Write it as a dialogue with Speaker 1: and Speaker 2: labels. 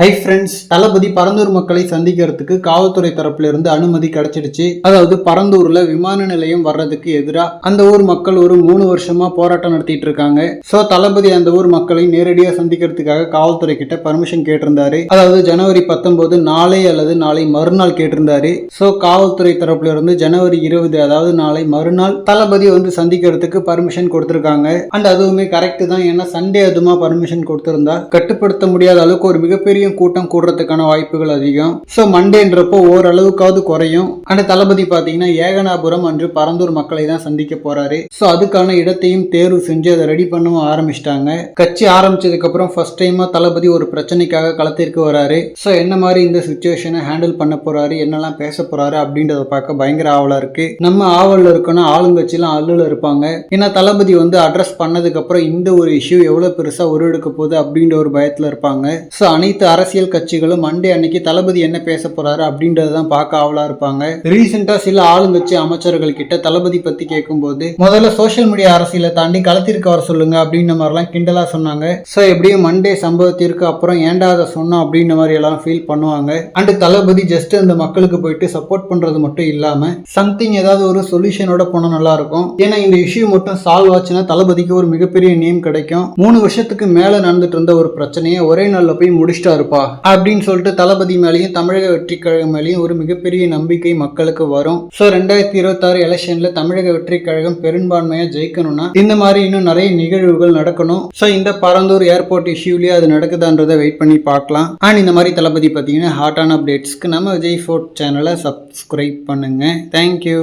Speaker 1: Hi friends தளபதி பரந்தூர் மக்களை சந்திக்கிறதுக்கு காவல்துறை தரப்புல இருந்து அனுமதி கிடைச்சிடுச்சு. அதாவது பரந்தூர்ல விமான நிலையம் வர்றதுக்கு எதிராக அந்த ஊர் மக்கள் ஒரு மூணு வருஷமா போராட்டம் நடத்திட்டு இருக்காங்க. சோ தளபதி அந்த ஊர் மக்களை நேரடியா சந்திக்கிறதுக்காக காவல்துறை கிட்ட பர்மிஷன் கேட்டிருந்தாரு. அதாவது ஜனவரி பத்தொன்பது நாளை அல்லது நாளை மறுநாள் கேட்டிருந்தாரு. சோ காவல்துறை தரப்புல இருந்து ஜனவரி இருபது அதாவது நாளை மறுநாள் தளபதி வந்து சந்திக்கிறதுக்கு பர்மிஷன் கொடுத்திருக்காங்க. அண்ட் அதுவுமே கரெக்ட் தான். ஏன்னா சண்டே அதுமா பர்மிஷன் கொடுத்திருந்தா கட்டுப்படுத்த முடியாத அளவுக்கு ஒரு மிகப்பெரிய கூட்டம் கூடுறதுக்கான வாய்ப்புகள் அதிகம். ஸோ மண்டேன்றப்போ ஓரளவுக்காவது குறையும். அந்த தளபதி பார்த்தீங்கன்னா ஏகனாபுரம் அன்று பரந்தூர் மக்களை தான் சந்திக்க போறாரு. ஸோ அதுக்கான இடத்தையும் தேர்வு செஞ்சு அதை ரெடி பண்ணவும் ஆரம்பிச்சிட்டாங்க. கட்சி ஆரம்பிச்சதுக்கு அப்புறம் ஃபர்ஸ்ட் டைமா தளபதி ஒரு பிரச்சனைக்காக களத்திற்கு வராரு. ஸோ என்ன மாதிரி இந்த சுச்சுவேஷனை ஹேண்டில் பண்ண போறாரு என்னெல்லாம் பேச போறாரு அப்படின்றத பார்க்க பயங்கர ஆவலா இருக்கு. நம்ம ஆவல்ல இருக்கணும் ஆளுங்கட்சிலாம் அல்லுல இருப்பாங்க. ஏன்னா தளபதி வந்து அட்ரஸ் பண்ணதுக்கு அப்புறம் இந்த ஒரு இஷ்யூ எவ்வளவு பெருசா உருவெடுக்க போகுது அப்படின்ற ஒரு பயத்துல இருப்பாங்க. ஸோ அனைத்து அரசியல் கட்சிகளும் மண்டே அன்னைக்கு தளபதி என்ன பேச போறாரு அப்படின்றத தான் பார்க்க ஆவலா இருப்பாங்க. ரீசெண்டா சில ஆளுங்கட்சி அமைச்சர்கள் கிட்ட தளபதி பத்தி கேட்கும்போது முதல்ல சோஷியல் மீடியா அரசியலை தாண்டி களத்திற்கு வர சொல்லுங்க அப்படின்ற மாதிரிலாம் கிண்டலா சொன்னாங்க. ஸோ எப்படியும் மண்டே சம்பவத்திற்கு அப்புறம் ஏன்டா அதை சொன்னோம் அப்படின்ற மாதிரி எல்லாம் ஃபீல் பண்ணுவாங்க. அண்ட் தளபதி ஜஸ்ட் அந்த மக்களுக்கு போயிட்டு சப்போர்ட் பண்றது மட்டும் இல்லாம சம்திங் ஏதாவது ஒரு சொல்யூஷனோட போனால் நல்லா இருக்கும். ஏன்னா இந்த இஷ்யூ மட்டும் சால்வ் ஆச்சுன்னா தளபதிக்கு ஒரு மிகப்பெரிய நேம் கிடைக்கும். மூணு வருஷத்துக்கு மேல நடந்துட்டு இருந்த ஒரு பிரச்சனையை ஒரே நாள்ல போய் முடிச்சிட்டா இருப்பா. அப்படின்னு சொல்லிட்டு தளபதி மேலேயும் தமிழக வெற்றி கழகம் மேலேயும் ஒரு மிகப்பெரிய நம்பிக்கை மக்களுக்கு வரும். ஸோ ரெண்டாயிரத்தி இருபத்தாறு எலெக்ஷன்ல தமிழக வெற்றி கழகம் பெரும்பான்மையா ஜெயிக்கணும்னா இந்த மாதிரி இன்னும் நிறைய நிகழ்வுகள் நடக்கணும். ஸோ இந்த பரந்தூர் ஏர்போர்ட் இஷ்யூலயே அது நடக்குதான்றதை வெயிட் பண்ணி பார்க்கலாம். அண்ட் இந்த மாதிரி தளபதி பார்த்தீங்கன்னா ஹாட்டான அப்டேட்ஸ்க்கு நம்ம விஜய் ஃபோர்ட் சேனலை சப்ஸ்கிரைப் பண்ணுங்க. Thank you